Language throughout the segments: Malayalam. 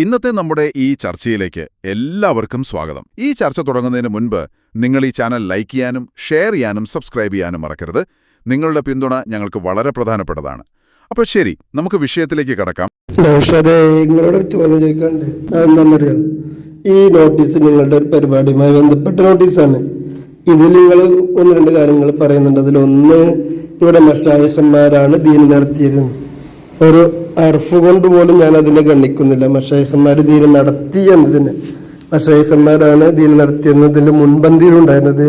ഇന്നത്തെ നമ്മുടെ ഈ ചർച്ചയിലേക്ക് എല്ലാവർക്കും സ്വാഗതം. ഈ ചർച്ച തുടങ്ങുന്നതിന് മുൻപ് നിങ്ങൾ ഈ ചാനൽ ലൈക്ക് ചെയ്യാനും ഷെയർ ചെയ്യാനും സബ്സ്ക്രൈബ് ചെയ്യാനും മറക്കരുത്. നിങ്ങളുടെ പിന്തുണ ഞങ്ങൾക്ക് വളരെ പ്രധാനപ്പെട്ടതാണ്. അപ്പോൾ ശരി നമുക്ക് വിഷയത്തിലേക്ക് കടക്കാം. ചോദ്യം ഈ നോട്ടീസ് നിങ്ങളുടെ ഒരു പരിപാടിയുമായി ബന്ധപ്പെട്ട നോട്ടീസാണ്. ഇതിൽ നിങ്ങൾ ഒന്ന് രണ്ട് കാര്യങ്ങൾ പറയുന്നുണ്ട്. അതിലൊന്ന് ഇവിടെ മഷായഹന്മാരാണ് ദീൻ നടത്തിയത്. ഒരു അർഫ് കൊണ്ട് പോലും ഞാൻ അതിനെ ഗണിക്കുന്നില്ല മഷേഖന്മാർ ദീന നടത്തി എന്നതിന്. ദീന ദീൻ നടത്തിയെന്നതിന്റെ മുൻപന്തിയിലുണ്ടായിരുന്നത്.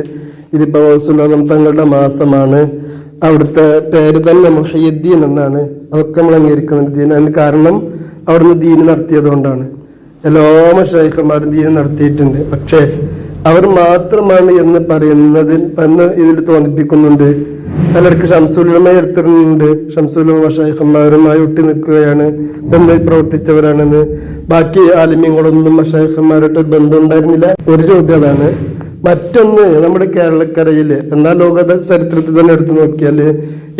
ഇതിപ്പോ സുലോകം തങ്ങളുടെ മാസമാണ്. അവിടുത്തെ പേര് തന്നെ മുഹയ്യദ്ദീൻ എന്നാണ്. അതൊക്കെ നമ്മൾ അംഗീകരിക്കുന്നുണ്ട് ദീൻ. അതിന് കാരണം അവിടുന്ന് ദീൻ നടത്തിയത് കൊണ്ടാണ് എല്ലാ മഷേഖന്മാരും ദീൻ നടത്തിയിട്ടുണ്ട്. പക്ഷേ അവർ മാത്രമാണ് എന്ന് പറയുന്നതിൽ എന്ന് ഇതിൽ തോന്നിപ്പിക്കുന്നുണ്ട്. പലർക്ക് ഷംസൂലിനുമായി എടുത്തിട്ടുണ്ട്. ഷംസുലമ മഷായിഖന്മാരുമായി ഒട്ടി നിൽക്കുകയാണ്. തന്നെ പ്രവർത്തിച്ചവരാണെന്ന് ബാക്കി ആലിമ്യങ്ങളൊന്നും മഷായിഖന്മാരായിട്ട് ഒരു ബന്ധം ഉണ്ടായിരുന്നില്ല. ഒരു ചോദ്യം അതാണ്. മറ്റൊന്ന് നമ്മുടെ കേരളക്കരയിൽ എന്നാൽ ലോക ചരിത്രത്തിൽ തന്നെ എടുത്തു നോക്കിയാൽ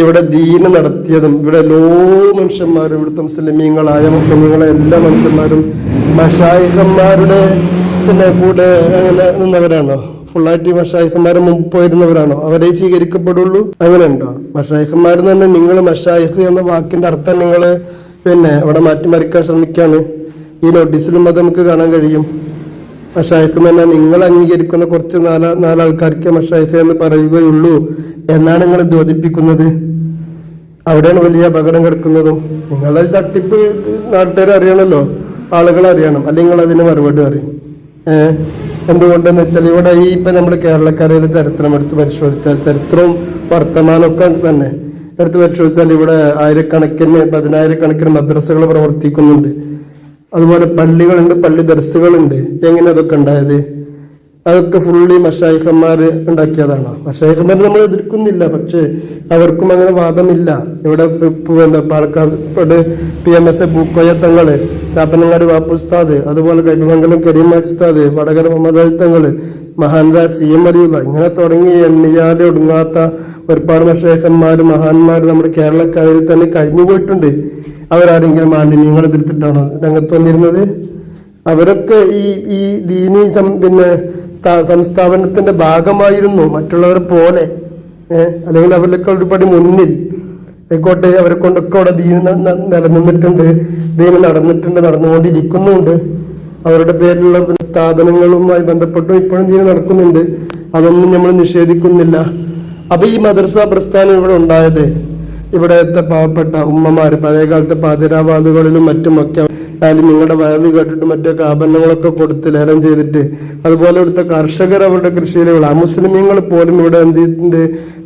ഇവിടെ ദീന നടത്തിയതും ഇവിടെ ലോ മനുഷ്യന്മാരും ഇവിടുത്തെ മുസ്ലിമീങ്ങളായ മുസ്ലിമീങ്ങളെ എല്ലാ മനുഷ്യന്മാരും മഷായിഹന്മാരുടെ പിന്നെ കൂടെ അങ്ങനെ നിന്നവരാണോ? ഫുള്ളായിട്ട് ഈ മഷായിഖന്മാരെ മുമ്പ് പോയിരുന്നവരാണോ? അവരെ സ്വീകരിക്കപ്പെടുള്ളൂ? അങ്ങനെ ഉണ്ടോ മഷായിഖന്മാർ തന്നെ നിങ്ങൾ മഷായിഹ് എന്ന വാക്കിന്റെ അർത്ഥം നിങ്ങൾ പിന്നെ അവിടെ മാറ്റിമറിക്കാൻ ശ്രമിക്കുകയാണ് ഈ നോട്ടീസിലും അത് നമുക്ക് കാണാൻ കഴിയും. മഷായിഖ് തന്നെ നിങ്ങൾ അംഗീകരിക്കുന്ന കുറച്ച് നാല നാലാൾക്കാർക്ക് മഷായിഖ് എന്ന് പറയുകയുള്ളൂ എന്നാണ് നിങ്ങൾ ദ്യോതിപ്പിക്കുന്നത് അവിടെയാണ് വലിയ അപകടം കിടക്കുന്നതും. നിങ്ങളത് തട്ടിപ്പ് നാട്ടുകാർ അറിയണമല്ലോ ആളുകൾ അറിയണം അല്ലെങ്കിൽ അതിന് മറുപടി അറിയും ഏഹ്? എന്തുകൊണ്ടെന്ന് വെച്ചാൽ ഇവിടെ ഈ ഇപ്പൊ നമ്മൾ കേരളക്കരയിലെ ചരിത്രം എടുത്ത് പരിശോധിച്ചാൽ ചരിത്രവും വർത്തമാനമൊക്കെ തന്നെ. എടുത്ത് പരിശോധിച്ചാൽ ഇവിടെ ആയിരക്കണക്കിന് പതിനായിരക്കണക്കിന് മദ്രസകൾ പ്രവർത്തിക്കുന്നുണ്ട്. അതുപോലെ പള്ളികളുണ്ട് പള്ളി ദർസുകളുണ്ട് എങ്ങനെ അതൊക്കെ ഉണ്ടായത്? അതൊക്കെ ഫുള്ളി മഷായിഖന്മാർ ഉണ്ടാക്കിയതാണ്. മഷായിഖന്മാർ നമ്മൾ എതിർക്കുന്നില്ല പക്ഷേ അവർക്കും അങ്ങനെ വാദമില്ല. ഇവിടെ Palakkad P M S A Pookoya Thangal Chappanangadi വാപ്പുസ്താദ് അതുപോലെ കൈപ്പമംഗലം കരീം ഉസ്താദ് വടകര മുഹമ്മദ് തങ്ങൾ മഹാൻരാജ് സി എം അറിയുള്ള ഇങ്ങനെ തുടങ്ങി എണ്ണിയാലെ ഒടുങ്ങാത്ത ഒരുപാട് മഷേഖന്മാർ മഹാന്മാർ നമ്മുടെ കേരളക്കരയിൽ തന്നെ കഴിഞ്ഞു പോയിട്ടുണ്ട് അവരാരെങ്കിലും മാലിന്യങ്ങൾ എതിർത്തിട്ടാണോ രംഗത്ത് വന്നിരുന്നത്? അവരൊക്കെ ഈ ഈ ദീനി സം പിന്നെ സ്ഥാ- സംസ്ഥാപനത്തിന്റെ ഭാഗമായിരുന്നു മറ്റുള്ളവരെ പോലെ. അല്ലെങ്കിൽ അവരിലൊക്കെ ഒരുപടി മുന്നിൽ. ആയിക്കോട്ടെ അവരെ കൊണ്ടൊക്കെ അവിടെ ദീന നിലനിന്നിട്ടുണ്ട്. ദീന നടന്നിട്ടുണ്ട് നടന്നുകൊണ്ടിരിക്കുന്നുണ്ട്. അവരുടെ പേരിലുള്ള സ്ഥാപനങ്ങളുമായി ബന്ധപ്പെട്ടും ഇപ്പോഴും ദീന നടക്കുന്നുണ്ട്. അതൊന്നും നമ്മൾ നിഷേധിക്കുന്നില്ല. അപ്പൊ ഈ മദർസ പ്രസ്ഥാനം ഇവിടെ ഉണ്ടായത്? ഇവിടത്തെ പാവപ്പെട്ട ഉമ്മമാര് പഴയകാലത്തെ പാതിരാവാദുകളിലും മറ്റുമൊക്കെ ആയാലും നിങ്ങളുടെ വയത് കേട്ടിട്ട് മറ്റൊക്കെ ആഭരണങ്ങളൊക്കെ കൊടുത്ത് ലേലം ചെയ്തിട്ട് അതുപോലെ ഇവിടുത്തെ കർഷകർ അവരുടെ കൃഷിയിലെ വിള മുസ്ലിമീങ്ങൾ പോലും ഇവിടെ എന്ത് ചെയ്തിട്ടുണ്ട്?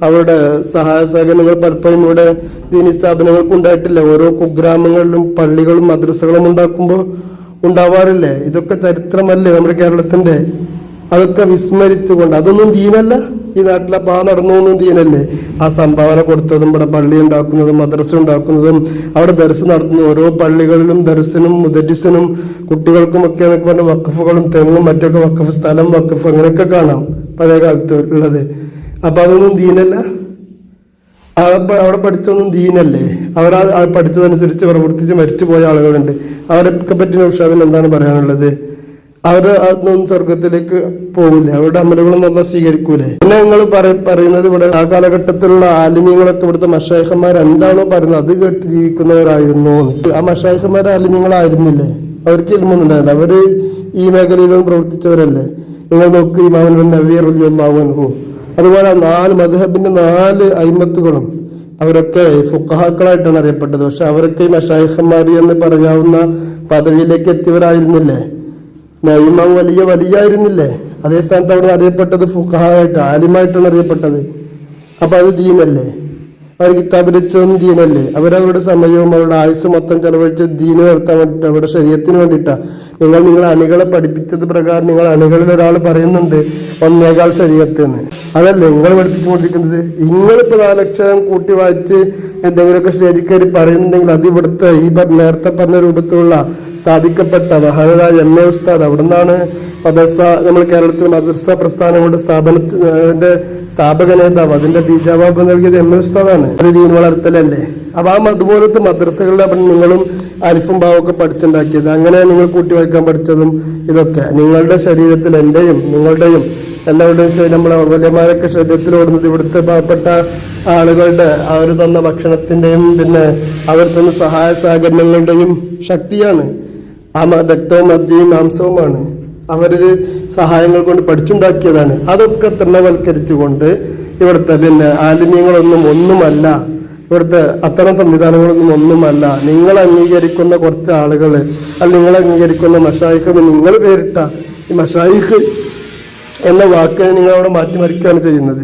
അവരുടെ സഹായ സഹകരണങ്ങൾ പലപ്പോഴും ഇവിടെ ദീനി സ്ഥാപനങ്ങൾക്ക് ഉണ്ടായിട്ടില്ല. ഓരോ കുഗ്രാമങ്ങളിലും പള്ളികളും മദ്രസകളും ഉണ്ടാക്കുമ്പോൾ ഉണ്ടാവാറില്ലേ? ഇതൊക്കെ ചരിത്രമല്ലേ നമ്മുടെ കേരളത്തിന്റെ അതൊക്കെ വിസ്മരിച്ചുകൊണ്ട് അതൊന്നും ദീനല്ല? ഈ നാട്ടിലെ പാ നടന്നൊന്നും ദീനല്ലേ ആ സംഭാവന കൊടുത്തതും ഇവിടെ പള്ളി ഉണ്ടാക്കുന്നതും മദ്രസ ഉണ്ടാക്കുന്നതും അവിടെ ദർസ് നടത്തുന്ന ഓരോ പള്ളികളിലും ദർസിനും മുദരിസനും കുട്ടികൾക്കും ഒക്കെ എന്നൊക്കെ പറഞ്ഞ വക്കഫുകളും തെങ്ങും മറ്റൊക്കെ വക്കഫ് സ്ഥലം വക്കഫ് അങ്ങനെയൊക്കെ കാണാം പഴയ കാലത്ത് ഉള്ളത്. അപ്പൊ അതൊന്നും ദീനല്ല ആ അവിടെ പഠിച്ചൊന്നും ദീനല്ലേ ആ- ആ പഠിച്ചതനുസരിച്ച് പ്രവർത്തിച്ച് മരിച്ചു പോയ ആളുകളുണ്ട്. അവരൊക്കെ പറ്റി നൗഷാദിന് എന്താണ് പറയാനുള്ളത്? അവർ അതൊന്നും സ്വർഗത്തിലേക്ക് പോകില്ല അവരുടെ അമലുകളൊന്നും അല്ല സ്വീകരിക്കൂലേ. പിന്നെ നിങ്ങൾ പറയുന്നത് ഇവിടെ ആ കാലഘട്ടത്തിലുള്ള ആലിമ്യങ്ങളൊക്കെ ഇവിടുത്തെ മഷായഹന്മാർ എന്താണോ പറയുന്നത് അത് കേട്ട് ജീവിക്കുന്നവരായിരുന്നു. ആ മഷായിഖന്മാർ ആലിമ്യങ്ങളായിരുന്നില്ലേ അവർക്ക് ഇൽമൊന്നുണ്ടായില്ല അവർ ഈ മേഖലയിലൊന്നും പ്രവർത്തിച്ചവരല്ലേ? നിങ്ങൾ നോക്ക് ഇമാമുൽ നവീർ അൻഹു. അതുപോലെ നാല് മദ്ഹബിന്റെ നാല് അയിമത്തുകളും അവരൊക്കെ ഫുക്കഹാക്കളായിട്ടാണ് അറിയപ്പെട്ടത്. പക്ഷെ അവരൊക്കെ ഈ മഷായഹന്മാർ എന്ന് പറയാവുന്ന പദവിയിലേക്ക് എത്തിയവരായിരുന്നില്ലേ? നയിമാവ് വലിയ വലിയായിരുന്നില്ലേ? അതേ സ്ഥാനത്ത് അവിടെ അറിയപ്പെട്ടത് ഫുക്കഹായിട്ട് ആലിമായിട്ടാണ് അറിയപ്പെട്ടത്. അപ്പൊ അത് ദീനല്ലേ? അവർ കിതാബ് രചിച്ചതും ദീനല്ലേ? അവരവരുടെ സമയവും അവരുടെ ആയുസ് മൊത്തം ചെലവഴിച്ച് ദീന് നിർത്താൻ വേണ്ടിയിട്ട് അവരുടെ ശരീരത്തിന് വേണ്ടിയിട്ടാ. നിങ്ങൾ നിങ്ങളെ അണികളെ പഠിപ്പിച്ചത് പ്രകാരം നിങ്ങൾ അണികളിൽ ഒരാൾ പറയുന്നുണ്ട് ഒന്നേകാൽ ശരീരത്ത് എന്ന് അതല്ല നിങ്ങൾ പഠിപ്പിച്ചുകൊണ്ടിരിക്കുന്നത്? നിങ്ങളിപ്പോൾ നാലക്ഷരം കൂട്ടി വായിച്ച് എന്തെങ്കിലുമൊക്കെ സ്റ്റേജിൽ കയറി പറയുന്നുണ്ടെങ്കിൽ അത് ഇവിടുത്തെ ഈ നേരത്തെ പറഞ്ഞ രൂപത്തിലുള്ള സ്ഥാപിക്കപ്പെട്ട മഹാനായ എം എ ഉസ്താദ് അവിടുന്നാണ് മദ്രസ നമ്മൾ കേരളത്തിൽ മദ്രസ പ്രസ്ഥാനങ്ങളുടെ സ്ഥാപനത്തിന്റെ സ്ഥാപക നേതാവ് അതിന്റെ ബീജാവാപം നൽകിയത് എം എ ഉസ്താദാണ്. അത് ദീൻ വളർത്തലല്ലേ? അപ്പൊ ആ അതുപോലത്തെ മദ്രസകളിലെ നിങ്ങളും അരിഫും ഭാവമൊക്കെ പഠിച്ചുണ്ടാക്കിയത്. അങ്ങനെ നിങ്ങൾ കൂട്ടി വയ്ക്കാൻ പഠിച്ചതും ഇതൊക്കെ. നിങ്ങളുടെ ശരീരത്തിൽ എന്റെയും നിങ്ങളുടെയും എല്ലാവരുടെയും ശരി നമ്മളെ വലിയമാരൊക്കെ ശരീരത്തിൽ ഓടുന്നത് ഇവിടുത്തെ പാവപ്പെട്ട ആളുകളുടെ അവർ തന്ന ഭക്ഷണത്തിന്റെയും പിന്നെ അവർ തന്ന സഹായ സഹകരണങ്ങളുടെയും ശക്തിയാണ്. ആ രക്തവും മജ്ജയും മാംസവുമാണ്. അവരൊരു സഹായങ്ങൾ കൊണ്ട് പഠിച്ചുണ്ടാക്കിയതാണ്. അതൊക്കെ തൃണവൽക്കരിച്ചുകൊണ്ട് ഇവിടുത്തെ പിന്നെ ആലിന്യങ്ങളൊന്നും ഒന്നുമല്ല ഇവിടുത്തെ അത്തരം സംവിധാനങ്ങളൊന്നും ഒന്നുമല്ല. നിങ്ങൾ അംഗീകരിക്കുന്ന കുറച്ച് ആളുകൾ അല്ല നിങ്ങൾ അംഗീകരിക്കുന്ന മഷായിഖ് നിങ്ങൾ പേരിട്ട ഈ മഷായിഖ് എന്ന വാക്കിനെ നിങ്ങൾ അവിടെ മാറ്റിമറിക്കുകയാണ് ചെയ്യുന്നത്.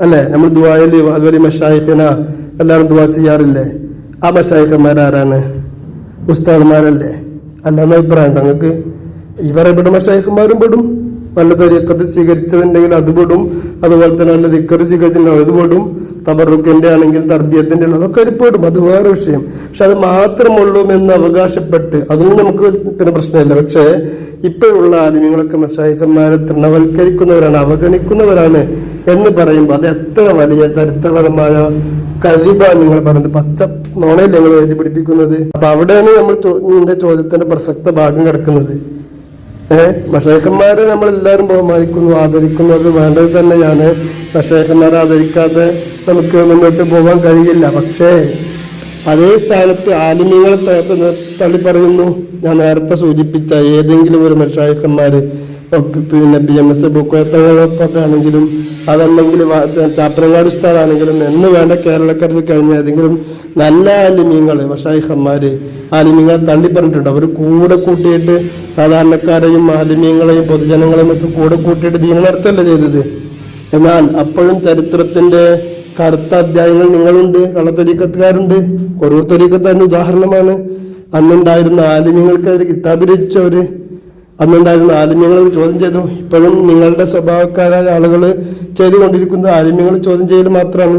അല്ലേ? നമ്മൾ ദുബായിൽ അതുപോലെ മഷായിഖിന എല്ലാവരും ദുബാ ചെയ്യാറില്ലേ? ആ മഷായിഖന്മാരാരാണ്? ഉസ്താദ്മാരല്ലേ? അല്ലാന്ന് അഭിപ്രായം? ഉണ്ടോ നിങ്ങൾക്ക് ഈ പറയപ്പെട്ട ശേഖന്മാരും പെടും. നല്ല തരീക്കത്ത് സ്വീകരിച്ചതുണ്ടെങ്കിൽ അത് പെടും. അതുപോലെ തന്നെ നല്ല ദിക്കർ സ്വീകരിച്ചിട്ടുണ്ടെങ്കിൽ അത് പെടും. തബറുക്കിന്റെ ആണെങ്കിൽ തർബിയത്തിന്റെ അതൊക്കെ അതിൽ അത് വേറെ വിഷയം. പക്ഷെ അത് മാത്രമുള്ളൂ എന്ന് അവകാശപ്പെട്ട് അതൊന്നും നമുക്ക് പിന്നെ പ്രശ്നമില്ല. പക്ഷേ ഇപ്പോഴുള്ള ആലിമ്യങ്ങളൊക്കെ മഷായിഖന്മാരെ തൃണവൽക്കരിക്കുന്നവരാണ് അവഗണിക്കുന്നവരാണ് എന്ന് പറയുമ്പോൾ അത് എത്ര വലിയ ചരിത്രപരമായ കഴിവാണ് നിങ്ങൾ പറഞ്ഞത് പച്ച നോണയല്ലേ നിങ്ങൾ എഴുതി പിടിപ്പിക്കുന്നത്? അപ്പൊ അവിടെയാണ് നമ്മൾ നിന്റെ ചോദ്യത്തിന്റെ പ്രസക്ത ഭാഗം കിടക്കുന്നത്. ഏഹ് മഷേഖന്മാരെ നമ്മൾ എല്ലാവരും ബഹുമാനിക്കുന്നു ആദരിക്കുന്നു. അത് വേണ്ടത് തന്നെയാണ്. മഷേഖന്മാരെ ആദരിക്കാതെ നമുക്ക് മുന്നോട്ട് പോകാൻ കഴിയില്ല. പക്ഷേ അതേ സ്ഥാനത്ത് ആലിമ്യങ്ങളെ തള്ളി പറയുന്നു. ഞാൻ നേരത്തെ സൂചിപ്പിച്ച ഏതെങ്കിലും ഒരു മഷേഖന്മാർ പിന്നെ പി എം എസ് ബുക്കോത്തങ്ങളൊക്കെ ആണെങ്കിലും അതല്ലെങ്കിൽ ചാപ്പനങ്ങാട് ഉസ്താദാണെങ്കിലും എന്ന് വേണ്ട കേരളക്കരയിൽ കഴിഞ്ഞ ഏതെങ്കിലും നല്ല ആലിമ്യങ്ങൾ വഷായിഹന്മാർ ആലിമ്യങ്ങളെ തള്ളി പറഞ്ഞിട്ടുണ്ട്. അവർ കൂടെ കൂട്ടിയിട്ട് സാധാരണക്കാരെയും ആലിമ്യങ്ങളെയും പൊതുജനങ്ങളെയും ഒക്കെ കൂടെ കൂട്ടിയിട്ട് ദീന നടത്തല്ലേ ചെയ്തത്? എന്നാൽ അപ്പോഴും ചരിത്രത്തിന്റെ കറുത്ത അധ്യായങ്ങൾ നിങ്ങളുണ്ട് കള്ളത്തൊരീക്കത്തുകാരുണ്ട്. കുറൂർ തൊരീക്കത്ത് തന്നെ ഉദാഹരണമാണ്. അന്നുണ്ടായിരുന്ന ആലിമ്യങ്ങൾക്കെതിരെ കിതാബ് രചിച്ചവര് അന്നുണ്ടായിരുന്ന ആലിമ്യങ്ങൾ ചോദ്യം ചെയ്തു. ഇപ്പോഴും നിങ്ങളുടെ സ്വഭാവക്കാരായ ആളുകൾ ചെയ്തുകൊണ്ടിരിക്കുന്ന ആലിമ്യങ്ങൾ ചോദ്യം ചെയ്യൽ മാത്രമാണ്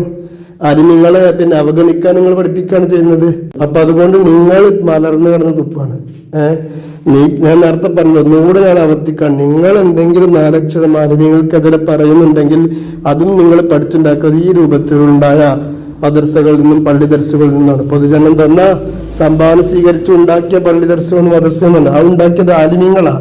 ആലിമ്യങ്ങളെ പിന്നെ അവഗണിക്കാൻ നിങ്ങൾ പഠിപ്പിക്കുകയാണ് ചെയ്യുന്നത്. അപ്പൊ അതുകൊണ്ട് നിങ്ങൾ മലർന്നു കിടന്ന തുപ്പാണ്. നീ ഞാൻ നേരത്തെ പറഞ്ഞു ഒന്നുകൂടെ ഞാൻ ആവർത്തിക്കാം. നിങ്ങൾ എന്തെങ്കിലും നാലക്ഷരം ആലിമ്യങ്ങൾക്കെതിരെ പറയുന്നുണ്ടെങ്കിൽ അതും നിങ്ങൾ പഠിച്ചുണ്ടാക്കുന്നത് ഈ രൂപത്തിലുണ്ടായ മദർസകളിൽ നിന്നും പള്ളി ദർസുകളിൽ നിന്നാണ്. പൊതുജനം തന്ന സംഭാവന സ്വീകരിച്ചു ഉണ്ടാക്കിയ പള്ളി മദർസകളുണ്ട് ആ ഉണ്ടാക്കിയത് ആലിമ്യങ്ങളാ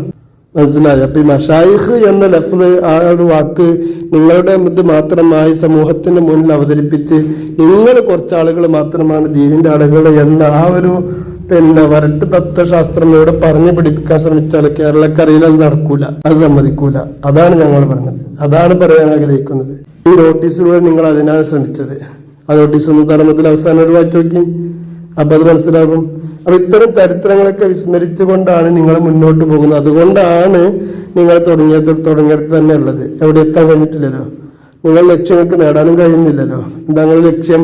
മനസ്സിലായി. അപ്പൊ ഈ മഷായിഹ് എന്ന ലഫ്ത് ആ ഒരു വാക്ക് നിങ്ങളുടെ ഇത് മാത്രമായി സമൂഹത്തിന്റെ മുന്നിൽ അവതരിപ്പിച്ച് നിങ്ങൾ കുറച്ച് ആളുകൾ മാത്രമാണ് ദീനിന്റെ ആളുകൾ എന്ന ആ ഒരു പിന്നെ വരട്ട് തത്വശാസ്ത്രം ഇവിടെ പറഞ്ഞു പിടിപ്പിക്കാൻ ശ്രമിച്ചാൽ കേരളക്കരയിൽ അത് നടക്കൂല അത് സമ്മതിക്കൂല. അതാണ് ഞങ്ങൾ പറഞ്ഞത്. അതാണ് പറയാൻ ആഗ്രഹിക്കുന്നത്. ഈ നോട്ടീസിലൂടെ നിങ്ങൾ അതിനാണ് ശ്രമിച്ചത്. ആ നോട്ടീസ് ഒന്ന് തരണത്തിൽ അവസാനം ഒരു വായിച്ചു നോക്കി. അപ്പൊ അത് മനസ്സിലാകും. അപ്പൊ ഇത്തരം ചരിത്രങ്ങളൊക്കെ വിസ്മരിച്ചുകൊണ്ടാണ് നിങ്ങൾ മുന്നോട്ട് പോകുന്നത്. അതുകൊണ്ടാണ് നിങ്ങൾ തുടങ്ങിയത് തുടങ്ങിയത് തന്നെ ഉള്ളത്. എവിടെ എത്താൻ കഴിഞ്ഞിട്ടില്ലല്ലോ. നിങ്ങൾ ലക്ഷ്യങ്ങൾക്ക് നേടാനും കഴിയുന്നില്ലല്ലോ എന്താ ലക്ഷ്യം.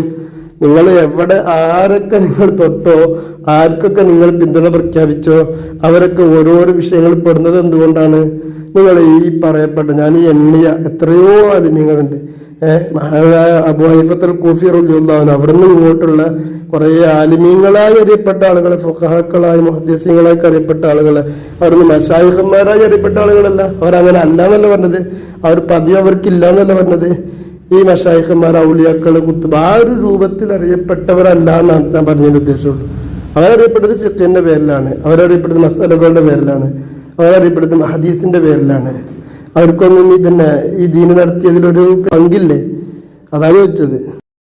നിങ്ങൾ എവിടെ ആരൊക്കെ നിങ്ങൾ തൊട്ടോ ആർക്കൊക്കെ നിങ്ങൾ പിന്തുണ പ്രഖ്യാപിച്ചോ അവരൊക്കെ ഓരോരോ വിഷയങ്ങൾ പെടുന്നത് എന്തുകൊണ്ടാണ്? നിങ്ങൾ ഈ പറയപ്പെട്ട ഞാൻ എണ്ണിയ എത്രയോ ആലിമ്യങ്ങളുണ്ട് മഹാനായ അബു ഹൈഫത്തൽ കൂഫി റളിയല്ലാഹു അൻഹു അവിടെ നിന്ന് ഇങ്ങോട്ടുള്ള കുറെ ആലിമീങ്ങളായി അറിയപ്പെട്ട ആളുകൾ ഫുഹാക്കളായി മുഹദ്ദീസീങ്ങളായി അറിയപ്പെട്ട ആളുകൾ അവിടുന്ന് മഷായിഹന്മാരായി അറിയപ്പെട്ട ആളുകളല്ല. അവരങ്ങനെ അല്ല എന്നല്ല പറഞ്ഞത്. അവർ പതിവ് അവർക്കില്ല എന്നല്ല പറഞ്ഞത്. ഈ മഷായിഹന്മാർ ഔലിയാക്കൾ കുത്തുബ ആ ഒരു രൂപത്തിൽ അറിയപ്പെട്ടവരല്ല എന്നാണ് ഞാൻ പറഞ്ഞതിന്റെ ഉദ്ദേശമുള്ളൂ. അവരറിയപ്പെട്ടത് ഫിഖിന്റെ പേരിലാണ്. അവരറിയപ്പെടുന്നത് മസാലകളുടെ പേരിലാണ്. അവരറിയപ്പെടുന്നത് ഹദീസിന്റെ പേരിലാണ്. അവർക്കൊന്നും ഈ പിന്നെ ഈ ദീന് നടത്തിയതിലൊരു പങ്കില്ലേ? അതാ ചോദിച്ചത്.